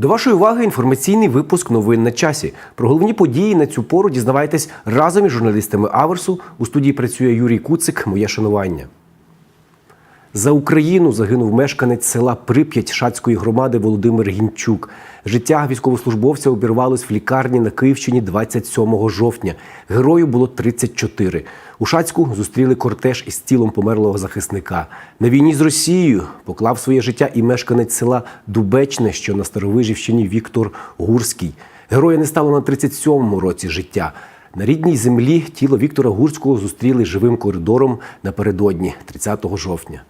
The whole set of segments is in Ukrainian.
До вашої уваги інформаційний випуск новин на часі. Про головні події на цю пору дізнавайтесь разом із журналістами Аверсу. У студії працює Юрій Куцик. Моє шанування. За Україну загинув мешканець села Прип'ять Шацької громади Володимир Гінчук. Життя військовослужбовця обірвалось в лікарні на Київщині 27 жовтня. Герою було 34. У Шацьку зустріли кортеж із тілом померлого захисника. На війні з Росією поклав своє життя і мешканець села Дубечне, що на Старовижівщині Віктор Гурський. Героя не стало на 37-му році життя. На рідній землі тіло Віктора Гурського зустріли живим коридором напередодні, 30 жовтня.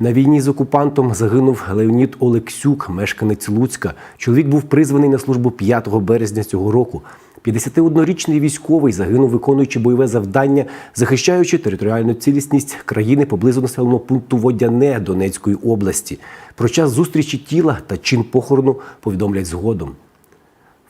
На війні з окупантом загинув Леонід Олексюк, мешканець Луцька. Чоловік був призваний на службу 5 березня цього року. 51-річний військовий загинув, виконуючи бойове завдання, захищаючи територіальну цілісність країни поблизу населеного пункту Водяне Донецької області. Про час зустрічі тіла та чин похорону повідомлять згодом.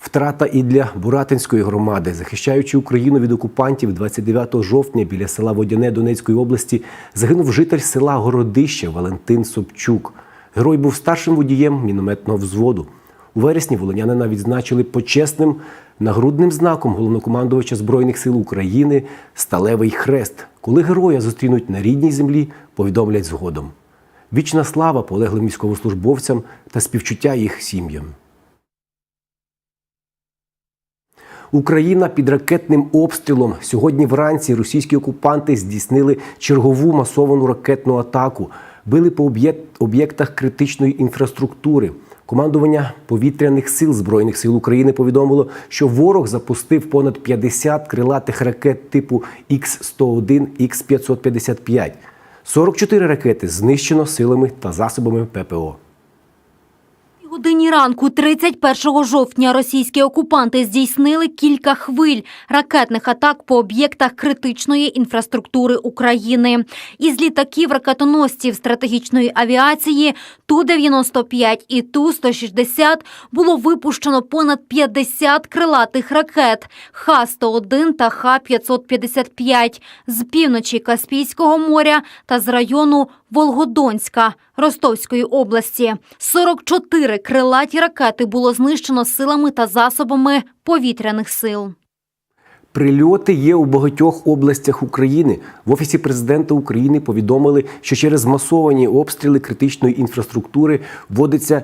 Втрата і для Буратинської громади, захищаючи Україну від окупантів 29 жовтня біля села Водяне Донецької області, загинув житель села Городище Валентин Собчук. Герой був старшим водієм мінометного взводу. У вересні волонянина відзначили почесним нагрудним знаком головнокомандувача Збройних сил України Сталевий Хрест. Коли героя зустрінуть на рідній землі, повідомлять згодом. Вічна слава полеглим військовослужбовцям та співчуття їх сім'ям. Україна під ракетним обстрілом. Сьогодні вранці російські окупанти здійснили чергову масовану ракетну атаку. Били по об'єктах критичної інфраструктури. Командування повітряних сил Збройних сил України повідомило, що ворог запустив понад 50 крилатих ракет типу Х-101, Х-555. 44 ракети знищено силами та засобами ППО. Годині ранку, 31 жовтня, російські окупанти здійснили кілька хвиль ракетних атак по об'єктах критичної інфраструктури України. Із літаків ракетоносців стратегічної авіації Ту-95 і Ту-160 було випущено понад 50 крилатих ракет Х-101 та Х-555 з півночі Каспійського моря та з району Волгодонська Ростовської області. 44 крилаті ракети було знищено силами та засобами повітряних сил. Прильоти є у багатьох областях України. В офісі президента України повідомили, що через масовані обстріли критичної інфраструктури вводиться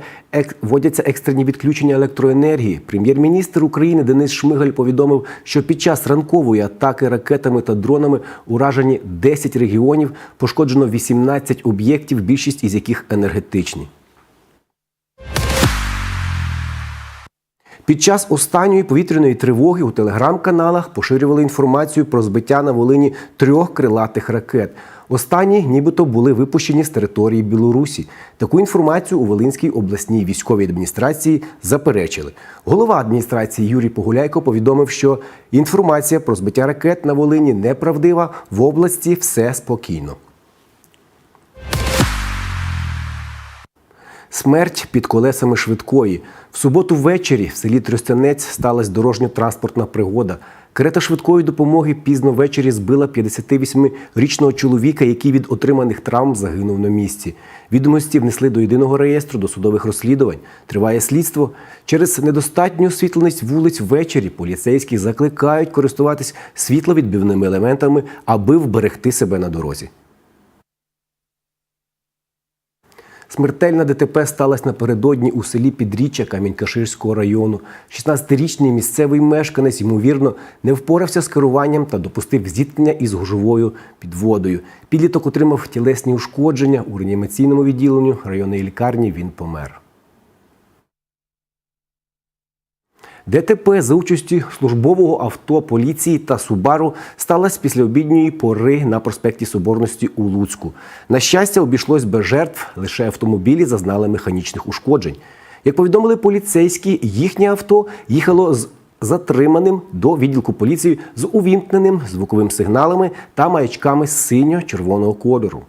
вводяться екстрені відключення електроенергії. Прем'єр-міністр України Денис Шмигаль повідомив, що під час ранкової атаки ракетами та дронами уражені 10 регіонів, пошкоджено 18 об'єктів, більшість із яких енергетичні. Під час останньої повітряної тривоги у телеграм-каналах поширювали інформацію про збиття на Волині трьох крилатих ракет. Останні нібито були випущені з території Білорусі. Таку інформацію у Волинській обласній військовій адміністрації заперечили. Голова адміністрації Юрій Погуляйко повідомив, що інформація про збиття ракет на Волині неправдива. В області все спокійно. Смерть під колесами швидкої. В суботу ввечері в селі Тростянець сталася дорожньо-транспортна пригода. Карета швидкої допомоги пізно ввечері збила 58-річного чоловіка, який від отриманих травм загинув на місці. Відомості внесли до єдиного реєстру досудових розслідувань. Триває слідство. Через недостатню освітленість вулиць ввечері поліцейські закликають користуватись світловідбивними елементами, аби вберегти себе на дорозі. Смертельна ДТП сталася напередодні у селі Підріччя Камінь-Каширського району. 16-річний місцевий мешканець, ймовірно, не впорався з керуванням та допустив зіткнення із гужовою підводою. Підліток отримав тілесні ушкодження у реанімаційному відділенні районної лікарні. Він помер. ДТП за участю службового авто поліції та Субару сталося після обідньої пори на проспекті Соборності у Луцьку. На щастя, обійшлось без жертв, лише автомобілі зазнали механічних ушкоджень. Як повідомили поліцейські, їхнє авто їхало з затриманим до відділку поліції з увімкненим звуковим сигналами та маячками синьо-червоного кольору.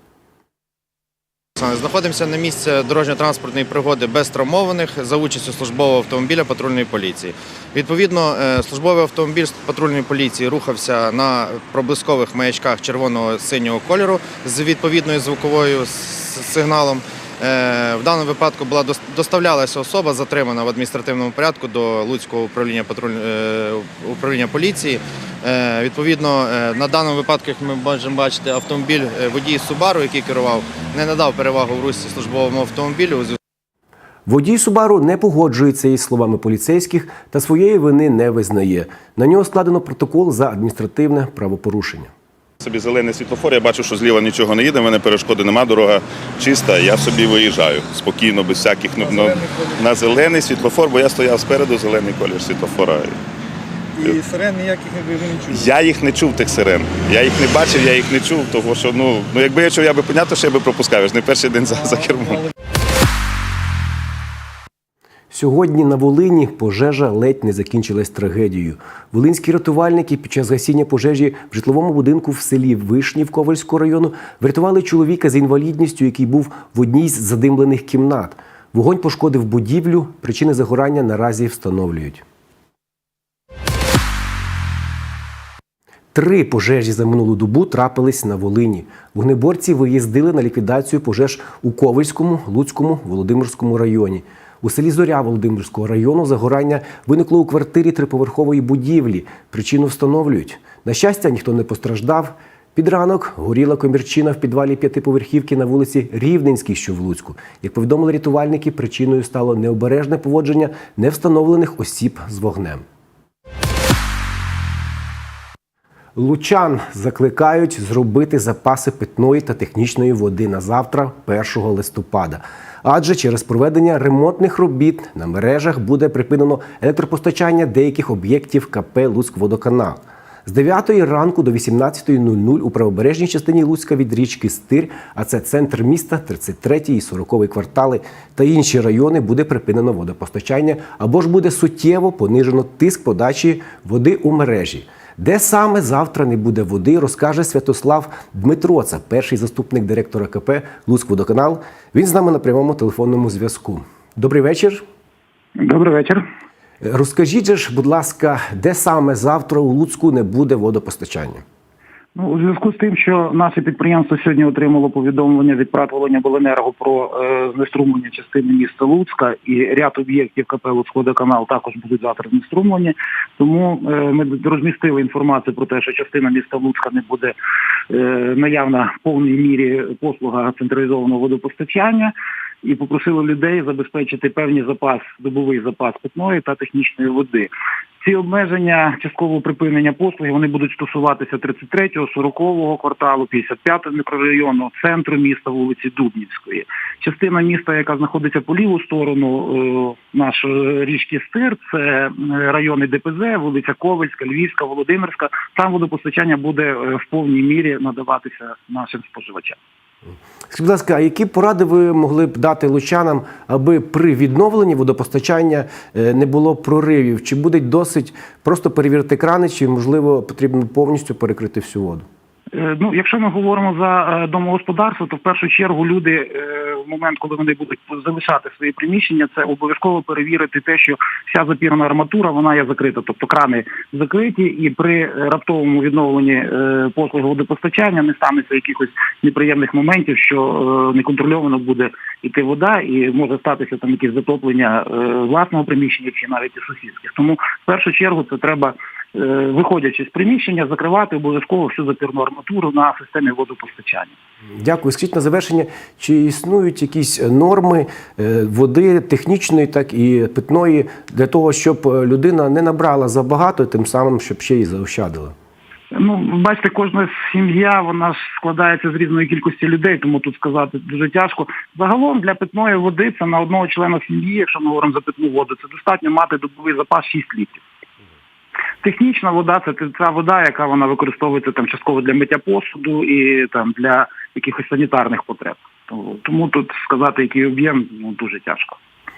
Знаходимося на місці дорожньо-транспортної пригоди без травмованих за участю службового автомобіля патрульної поліції. Відповідно, е, службовий автомобіль патрульної поліції рухався на проблискових маячках червоного синього кольору з відповідною звуковою сигналом. Е, В даному випадку була доставлялася особа, затримана в адміністративному порядку до Луцького управління патруль... е, управління поліції. Е, Відповідно, на даному випадку, як ми можемо бачити, автомобіль водій Субару, який керував, не надав перевагу в русі службовому автомобілю. Водій Субару не погоджується із словами поліцейських та своєї вини не визнає. На нього складено протокол за адміністративне правопорушення. Собі зелений світлофор, я бачу, що зліва нічого не їде, в мене перешкоди нема, дорога чиста, я собі виїжджаю спокійно, без всяких ну, зелений на зелений світлофор, бо я стояв спереду, зелений колір світлофора. І сирен ніяких не чули. Я їх не чув, тих сирен. Я їх не бачив, я їх не чув, тому що ну, ну якби я чув, я би понятно, що я би пропускав. Я ж не перший день за, за кермом. Сьогодні на Волині пожежа ледь не закінчилась трагедією. Волинські рятувальники під час гасіння пожежі в житловому будинку в селі Вишнів Ковальського району врятували чоловіка з інвалідністю, який був в одній з задимлених кімнат. Вогонь пошкодив будівлю. Причини загорання наразі встановлюють. Три пожежі за минулу добу трапились на Волині. Вогнеборці виїздили на ліквідацію пожеж у Ковальському, Луцькому, Володимирському районі. У селі Зоря Володимирського району загорання виникло у квартирі триповерхової будівлі. Причину встановлюють. На щастя, ніхто не постраждав. Під ранок горіла комірчина в підвалі п'ятиповерхівки на вулиці Рівненській, що в Луцьку. Як повідомили рятувальники, причиною стало необережне поводження невстановлених осіб з вогнем. Лучан закликають зробити запаси питної та технічної води на завтра, 1 листопада. Адже через проведення ремонтних робіт на мережах буде припинено електропостачання деяких об'єктів КП «Луцькводоканал». З 9 ранку до 18.00 у правобережній частині Луцька від річки Стир, а це центр міста, 33 і 40 квартали та інші райони буде припинено водопостачання або ж буде суттєво понижено тиск подачі води у мережі. Де саме завтра не буде води, розкаже Святослав Дмитроца, перший заступник директора КП «Луцькводоканал». Він з нами на прямому телефонному зв'язку. Добрий вечір. Добрий вечір. Розкажіть же ж, будь ласка, де саме завтра у Луцьку не буде водопостачання? Ну, у зв'язку з тим, що наше підприємство сьогодні отримало повідомлення від ПРАТ «Волинябленерго» про е, знеструмлення частини міста Луцька і ряд об'єктів КП «Луцькводоканал» також будуть завтра знеструмлені. Тому е, ми розмістили інформацію про те, що частина міста Луцька не буде е, наявна в повній мірі послуга централізованого водопостачання. І попросили людей забезпечити певний запас, добовий запас питної та технічної води. Ці обмеження часткового припинення послуги вони будуть стосуватися 33-го, 40-го кварталу, 55-го мікрорайону, центру міста, вулиці Дубнівської. Частина міста, яка знаходиться по ліву сторону е, нашої річки Стир, це е, райони ДПЗ, вулиця Ковальська, Львівська, Володимирська. Там водопостачання буде е, в повній мірі надаватися нашим споживачам. Скажіть, будь ласка, а які поради ви могли б дати лучанам, аби при відновленні водопостачання е, не було проривів? Чи буде досить просто перевірити крани, чи можливо потрібно повністю перекрити всю воду? Е, Ну, якщо ми говоримо за е, домогосподарство, то в першу чергу люди е, в момент, коли вони будуть залишати свої приміщення, це обов'язково перевірити те, що вся запірна арматура вона є закрита, тобто крани закриті, і при раптовому відновленні послуги водопостачання не станеться якихось неприємних моментів, що неконтрольовано буде йти вода, і може статися там якесь затоплення власного приміщення чи навіть і сусідських. Тому в першу чергу це треба виходячи з приміщення, закривати обов'язково всю запірну арматуру на системі водопостачання. Дякую. Скажіть на завершення, чи існують якісь норми е, води технічної, так і питної для того, щоб е, людина не набрала забагато, тим самим, щоб ще й заощадила? Ну, бачите, кожна сім'я вона ж складається з різної кількості людей, тому тут сказати дуже тяжко. Загалом для питної води це на одного члена сім'ї, якщо ми говоримо за питну воду, це достатньо мати добовий запас 6 літрів. Технічна вода це ця вода, яка вона використовується там частково для миття посуду і там для якихось санітарних потреб. Тому, тут сказати, який об'єм, ну дуже тяжко.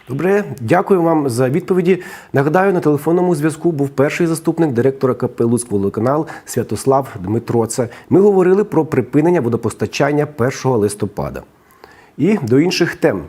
Добре, дякую вам за відповіді. Нагадаю, на телефонному зв'язку був перший заступник директора КП «Луцькводоканал» Святослав Дмитроце. Ми говорили про припинення водопостачання 1 листопада. І до інших тем.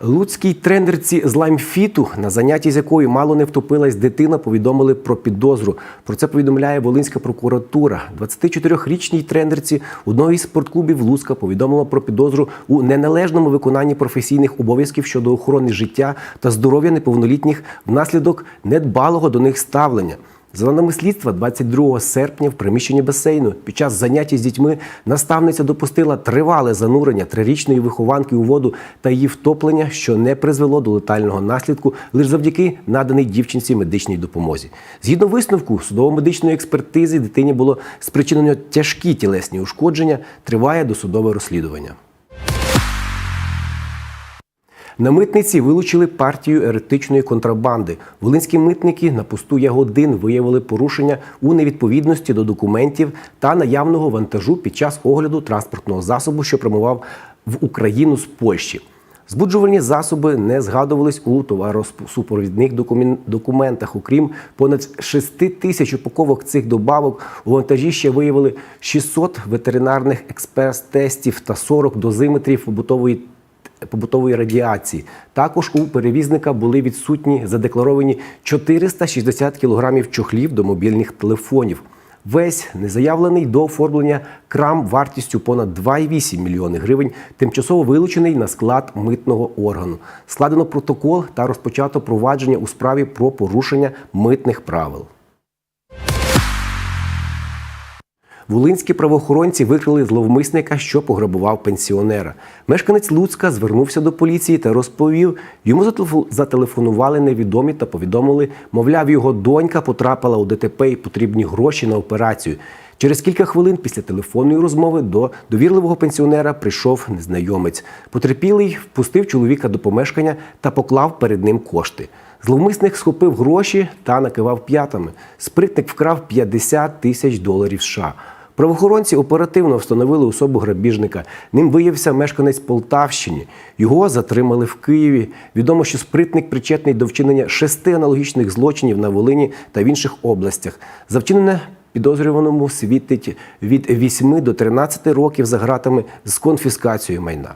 Луцькій тренерці з лаймфіту, на занятті з якою мало не втопилась дитина, повідомили про підозру. Про це повідомляє Волинська прокуратура. 24-річній тренерці одного із спортклубів Луцька повідомила про підозру у неналежному виконанні професійних обов'язків щодо охорони життя та здоров'я неповнолітніх внаслідок недбалого до них ставлення. За даними слідства, 22 серпня в приміщенні басейну під час заняття з дітьми наставниця допустила тривале занурення трирічної вихованки у воду та її втоплення, що не призвело до летального наслідку лише завдяки наданій дівчинці медичній допомозі. Згідно висновку судово-медичної експертизи, дитині було спричинено тяжкі тілесні ушкодження. Триває досудове розслідування. На митниці вилучили партію еретичної контрабанди. Волинські митники на посту Ягодин виявили порушення у невідповідності до документів та наявного вантажу під час огляду транспортного засобу, що прямував в Україну з Польщі. Збуджувальні засоби не згадувались у товаросупровідних документах. Окрім понад 6 тисяч упаковок цих добавок, у вантажі ще виявили 600 ветеринарних експрес-тестів та 40 дозиметрів побутової побутової радіації. Також у перевізника були відсутні задекларовані 460 кілограмів чохлів до мобільних телефонів. Весь незаявлений до оформлення крам вартістю понад 2,8 мільйони гривень тимчасово вилучений на склад митного органу. Складено протокол та розпочато провадження у справі про порушення митних правил. Волинські правоохоронці викрили зловмисника, що пограбував пенсіонера. Мешканець Луцька звернувся до поліції та розповів, йому зателефонували невідомі та повідомили, мовляв, його донька потрапила у ДТП і потрібні гроші на операцію. Через кілька хвилин після телефонної розмови до довірливого пенсіонера прийшов незнайомець. Потерпілий впустив чоловіка до помешкання та поклав перед ним кошти. Зловмисник схопив гроші та накивав п'ятами. Спритник вкрав 50 тисяч доларів США. Правоохоронці оперативно встановили особу грабіжника. Ним виявився мешканець Полтавщини. Його затримали в Києві. Відомо, що спритник причетний до вчинення шести аналогічних злочинів на Волині та в інших областях. За вчинене підозрюваному світить від 8 до 13 років за ґратами з конфіскацією майна.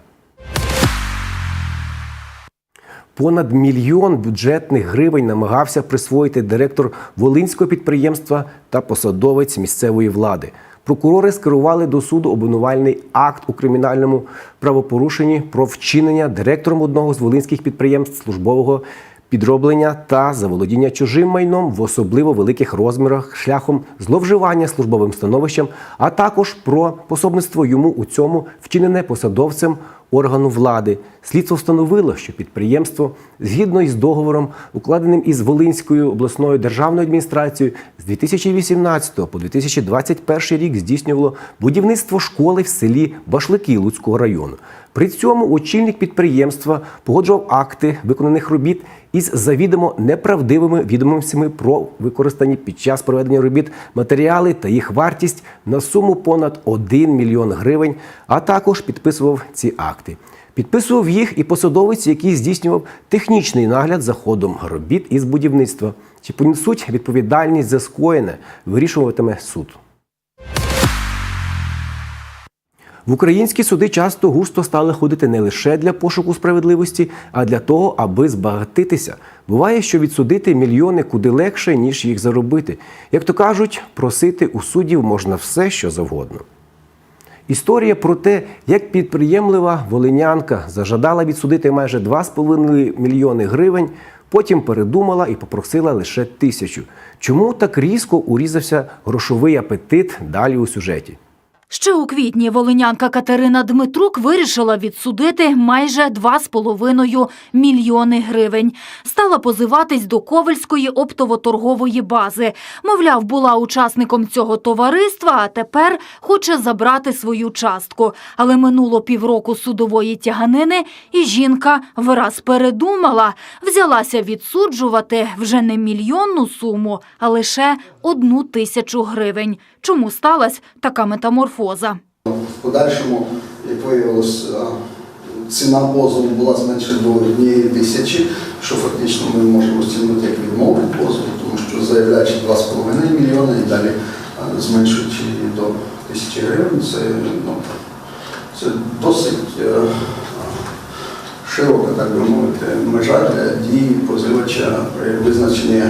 Понад мільйон бюджетних гривень намагався присвоїти директор волинського підприємства та посадовець місцевої влади. Прокурори скерували до суду обвинувальний акт у кримінальному правопорушенні про вчинення директором одного з волинських підприємств службового підроблення та заволодіння чужим майном в особливо великих розмірах шляхом зловживання службовим становищем, а також про пособництво йому у цьому вчинене посадовцем органу влади. Слідство встановило, що підприємство, згідно із договором, укладеним із Волинською обласною державною адміністрацією, з 2018 по 2021 рік здійснювало будівництво школи в селі Башлики Луцького району. При цьому очільник підприємства погоджував акти виконаних робіт із завідомо неправдивими відомостями про використані під час проведення робіт матеріали та їх вартість на суму понад 1 мільйон гривень, а також підписував ці акти. Підписував їх і посадовець, який здійснював технічний нагляд за ходом робіт із будівництва. Чи понесуть відповідальність за скоєне, вирішуватиме суд. В українські суди часто густо стали ходити не лише для пошуку справедливості, а для того, аби збагатитися. Буває, що відсудити мільйони куди легше, ніж їх заробити. Як то кажуть, просити у суддів можна все, що завгодно. Історія про те, як підприємлива волинянка зажадала відсудити майже 2,5 мільйони гривень, потім передумала і попросила лише тисячу. Чому так різко урізався грошовий апетит далі у сюжеті? Ще у квітні волинянка Катерина Дмитрук вирішила відсудити майже 2,5 мільйони гривень. Стала позиватись до Ковальської оптово-торгової бази. Мовляв, була учасником цього товариства, а тепер хоче забрати свою частку. Але минуло півроку судової тяганини, і жінка враз передумала. Взялася відсуджувати вже не мільйонну суму, а лише одну тисячу гривень. Чому сталася така метаморфоза? В подальшому, як виявилось, ціна позову була зменшена до однієї тисячі, що фактично ми можемо розцінити як відмову від позову, тому що заявляючи 2,5 мільйони і далі а, зменшуючи до тисячі гривень, це, ну, це досить е, широка, так би мовити, межа для дії позивача при визначенні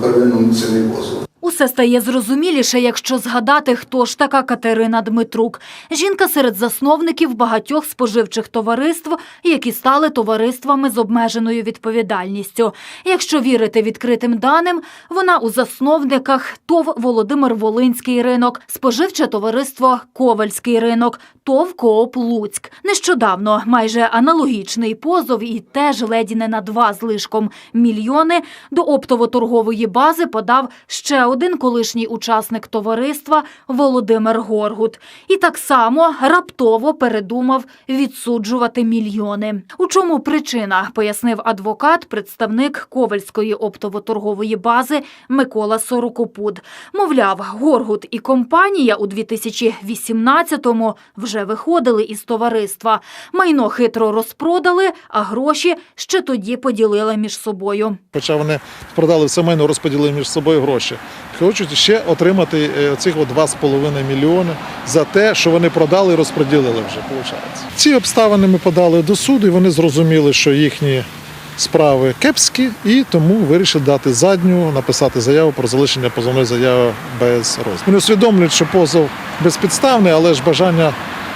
первинному ціни позову. Усе стає зрозуміліше, якщо згадати, хто ж така Катерина Дмитрук. Жінка серед засновників багатьох споживчих товариств, які стали товариствами з обмеженою відповідальністю. Якщо вірити відкритим даним, вона у засновниках ТОВ Володимир Волинський ринок, споживче товариство Ковальський ринок, ТОВ Кооп Луцьк. Нещодавно майже аналогічний позов і теж леді не на два злишком мільйони до оптово-торгової бази подав ще один колишній учасник товариства Володимир Горгут. І так само раптово передумав відсуджувати мільйони. У чому причина, пояснив адвокат, представник Ковальської оптово-торгової бази Микола Сорокопуд. Мовляв, Горгут і компанія у 2018-му вже виходили із товариства. Майно хитро розпродали, а гроші ще тоді поділили між собою. Хоча вони продали все майно, розподілили між собою гроші. Хочуть ще отримати е, цих 2,5 мільйони за те, що вони продали і розподілили вже, виходить. Ці обставини ми подали до суду, і вони зрозуміли, що їхні справи кепські, і тому вирішили дати задню, написати заяву про залишення позовної заяви без розгляду. Вони усвідомлюють, що позов безпідставний, але ж бажання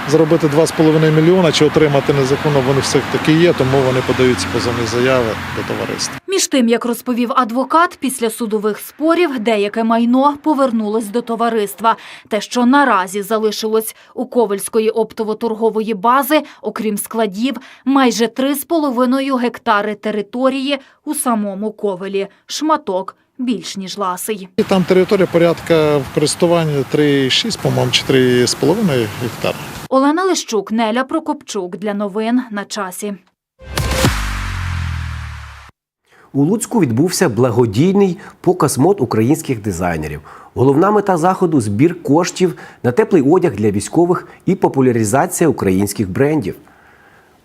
заробити 2,5 мільйона чи отримати незаконно вони все таки є, тому вони подають ці позовні заяви до товариства. Між тим, як розповів адвокат, після судових спорів деяке майно повернулось до товариства. Те, що наразі залишилось у Ковальської оптово-торгової бази, окрім складів, майже 3,5 гектари території у самому Ковелі. Шматок більш ніж ласий. І там територія порядка в користуванні 3,6, по-моєму, чи 3,5 гектар. Олена Лищук, Неля Прокопчук. Для новин на часі. У Луцьку відбувся благодійний показ мод українських дизайнерів. Головна мета заходу збір коштів на теплий одяг для військових і популяризація українських брендів.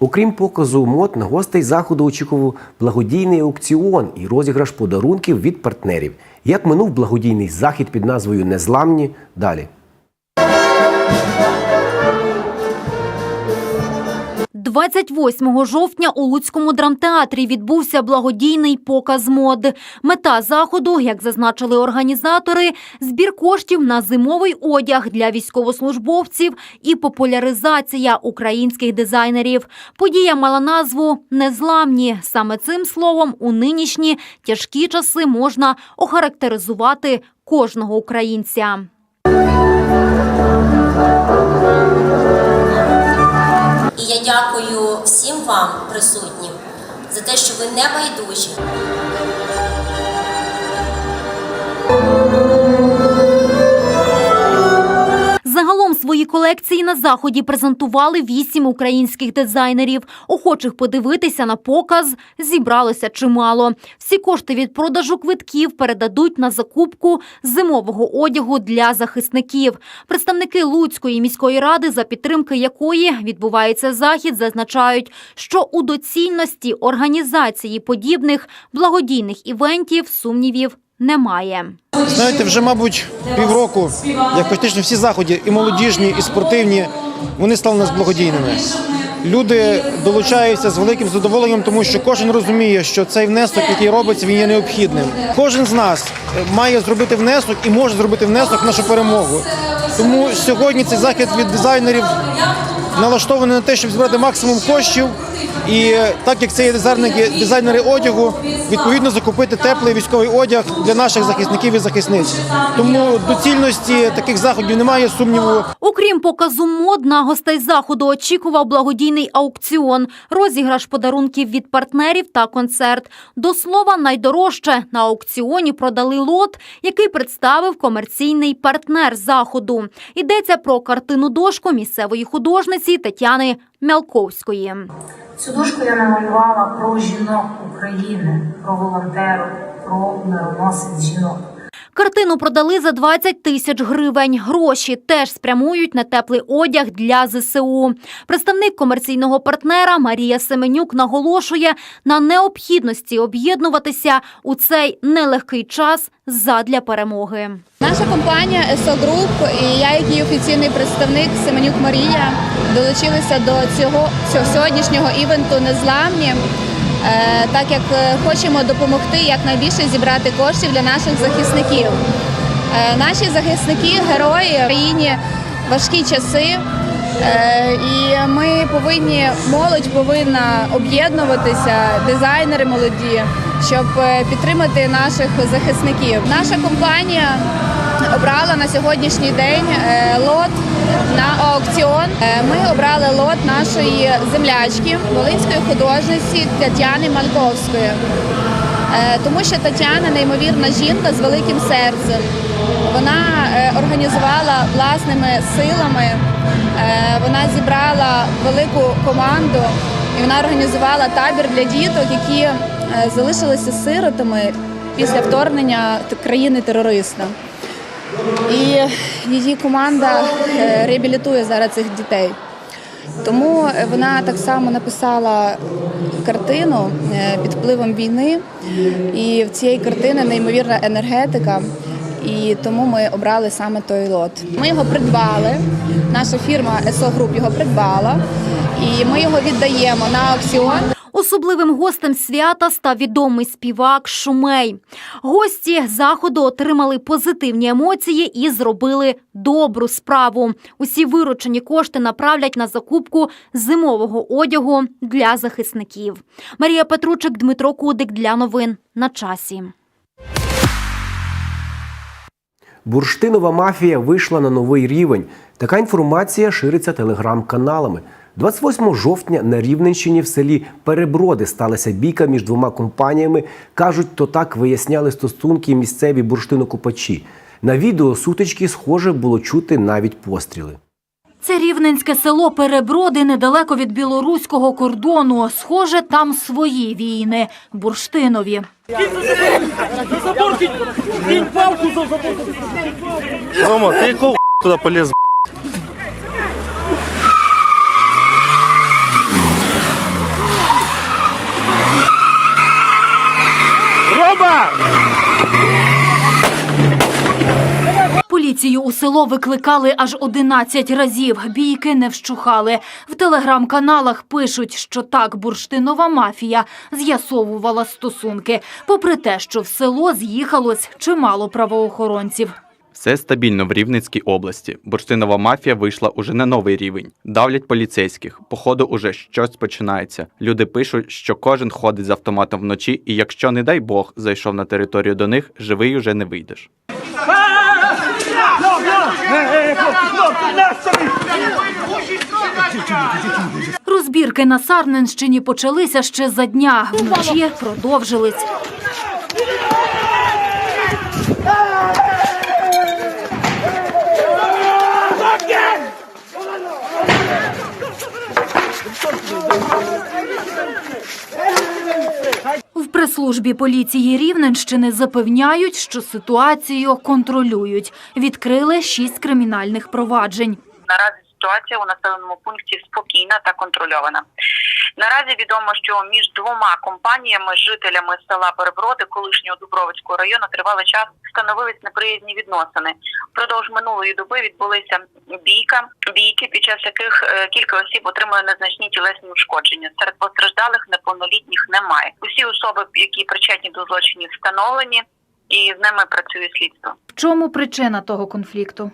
Окрім показу мод, на гостей заходу очікував благодійний аукціон і розіграш подарунків від партнерів. Як минув благодійний захід під назвою Незламні далі. 28 жовтня у Луцькому драмтеатрі відбувся благодійний показ мод. Мета заходу, як зазначили організатори, збір коштів на зимовий одяг для військовослужбовців і популяризація українських дизайнерів. Подія мала назву Незламні. Саме цим словом у нинішні тяжкі часи можна охарактеризувати кожного українця. І я дякую всім вам, присутнім, за те, що ви не байдужі. Загалом свої колекції на заході презентували вісім українських дизайнерів. Охочих подивитися на показ зібралося чимало. Всі кошти від продажу квитків передадуть на закупку зимового одягу для захисників. Представники Луцької міської ради, за підтримки якої відбувається захід, зазначають, що у доцільності організації подібних благодійних івентів сумнівів немає. Знаєте, вже, мабуть, півроку, як практично всі заходи, і молодіжні, і спортивні, вони стали нас благодійними. Люди долучаються з великим задоволенням, тому що кожен розуміє, що цей внесок, який робиться, він є необхідним. Кожен з нас має зробити внесок і може зробити внесок в нашу перемогу. Тому сьогодні цей захід від дизайнерів налаштований на те, щоб збирати максимум коштів. І е, так як це є дизайнери, дизайнери одягу, відповідно закупити теплий військовий одяг для наших захисників і захисниць. Тому доцільності таких заходів немає сумніву. Окрім показу мод, на гостей заходу очікував благодійний аукціон, розіграш подарунків від партнерів та концерт. До слова, найдорожче на аукціоні продали лот, який представив комерційний партнер заходу. Йдеться про картину дошку місцевої художниці Тетяни Мялковської. Цю дошку я намалювала про жінок України, про волонтерів, про мироносець жінок. Картину продали за 20 тисяч гривень. Гроші теж спрямують на теплий одяг для ЗСУ. Представник комерційного партнера Марія Семенюк наголошує на необхідності об'єднуватися у цей нелегкий час задля перемоги. Наша компанія ЕСО Груп і я, як її офіційний представник Семенюк Марія, долучилися до цього, цього сьогоднішнього івенту Незламні, так як е, хочемо допомогти якнайбільше зібрати коштів для наших захисників. Е, Наші захисники, герої в країні важкі часи. Е, І ми повинні, молодь повинна об'єднуватися, дизайнери молоді, щоб е, підтримати наших захисників. Наша компанія обрала на сьогоднішній день е, лот на аукціон. Е, Ми обрали лот нашої землячки, волинської художниці Тетяни Мальковської. Е, Тому що Тетяна неймовірна жінка з великим серцем. Вона е, організувала власними силами, вона зібрала велику команду і вона організувала табір для діток, які залишилися сиротами після вторгнення країни-терориста. І її команда е, реабілітує зараз цих дітей. Тому е, вона так само написала картину е, під впливом війни, і в цієї картини неймовірна енергетика. І тому ми обрали саме той лот. Ми його придбали. Наша фірма ЕСО Груп його придбала, і ми його віддаємо на аукціон. Особливим гостем свята став відомий співак Шумей. Гості заходу отримали позитивні емоції і зробили добру справу. Усі виручені кошти направлять на закупку зимового одягу для захисників. Марія Петручик, Дмитро Кудик для новин на часі. Бурштинова мафія вийшла на новий рівень. Така інформація шириться телеграм-каналами. 28 жовтня на Рівненщині в селі Переброди сталася бійка між двома компаніями. Кажуть, то так виясняли стосунки місцеві бурштинокопачі. На відео сутички, схоже, було чути навіть постріли. Це рівненське село Переброди недалеко від білоруського кордону. Схоже, там свої війни бурштинові. Рома, ты якого туда полез? Рома! Поліцію у село викликали аж 11 разів. Бійки не вщухали. В телеграм-каналах пишуть, що так бурштинова мафія з'ясовувала стосунки, попри те, що в село з'їхалось чимало правоохоронців. Все стабільно в Рівненській області. Бурштинова мафія вийшла уже на новий рівень. Давлять поліцейських. Походу, уже щось починається. Люди пишуть, що кожен ходить з автоматом вночі, і якщо, не дай Бог, зайшов на територію до них, живий уже не вийдеш. Розбірки на Сарненщині почалися ще за дня. Вночі продовжились. Прес-службі поліції Рівненщини запевняють, що ситуацію контролюють. Відкрили шість кримінальних проваджень. Наразі ситуація у населеному пункті спокійна та контрольована. Наразі відомо, що між двома компаніями, жителями села Переброди, колишнього Дубровицького району, тривалий час встановились неприязні відносини. Впродовж минулої доби відбулися бійка, бійки, під час яких е, кілька осіб отримали незначні тілесні ушкодження. Серед постраждалих неповнолітніх немає. Усі особи, які причетні до злочинів, встановлені, і з ними працює слідство. В чому причина того конфлікту?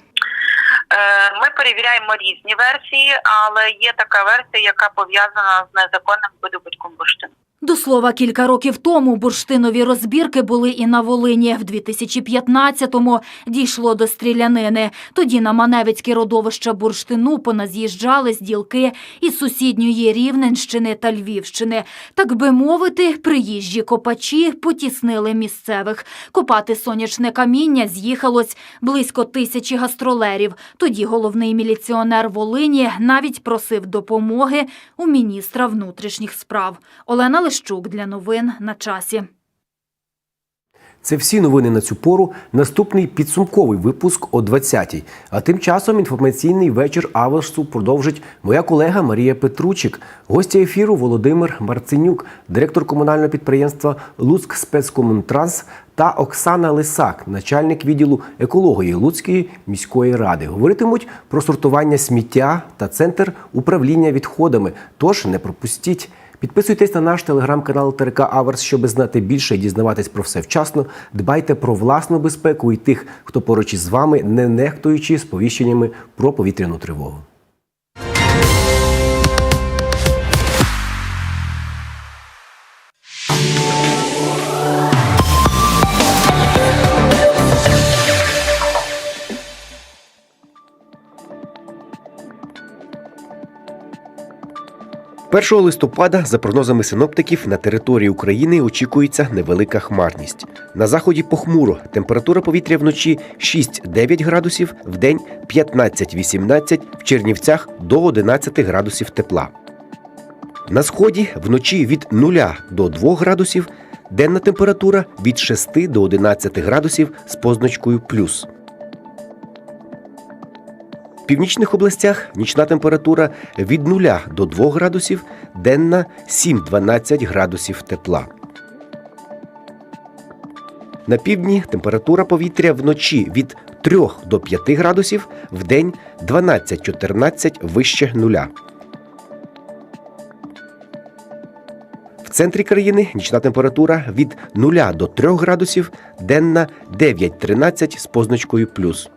Е, Ми перевіряємо різні версії, але є така версія, яка пов'язана з незаконним видобутком бурштину. До слова, кілька років тому бурштинові розбірки були і на Волині. В 2015-му дійшло до стрілянини. Тоді на Маневицьке родовище бурштину поназ'їжджали ділки із сусідньої Рівненщини та Львівщини. Так би мовити, приїжджі копачі потіснили місцевих. Копати сонячне каміння з'їхалось близько тисячі гастролерів. Тоді головний міліціонер Волині навіть просив допомоги у міністра внутрішніх справ. Олена Лещук для новин на часі. Це всі новини на цю пору. Наступний підсумковий випуск о 20-й. А тим часом інформаційний вечір Аверсу продовжить моя колега Марія Петручик, гостя ефіру Володимир Марценюк, директор комунального підприємства Луцьк спецкомунтранс та Оксана Лисак, начальник відділу екології Луцької міської ради. Говоритимуть про сортування сміття та центр управління відходами. Тож не пропустіть. Підписуйтесь на наш телеграм-канал ТРК Аверс, щоб знати більше і дізнаватись про все вчасно. Дбайте про власну безпеку і тих, хто поруч із вами, не нехтуючи сповіщеннями про повітряну тривогу. Першого листопада, за прогнозами синоптиків, на території України очікується невелика хмарність. На заході похмуро. Температура повітря вночі 6-9 градусів, вдень 15-18, в Чернівцях до 11 градусів тепла. На сході вночі від 0 до 2 градусів, денна температура від 6 до 11 градусів з позначкою плюс. Північних областях нічна температура від 0 до 2 градусів, денна 7-12 градусів тепла. На півдні температура повітря вночі від 3 до 5 градусів, вдень 12-14 вище нуля. В центрі країни нічна температура від 0 до 3 градусів, денна 9-13 з позначкою плюс.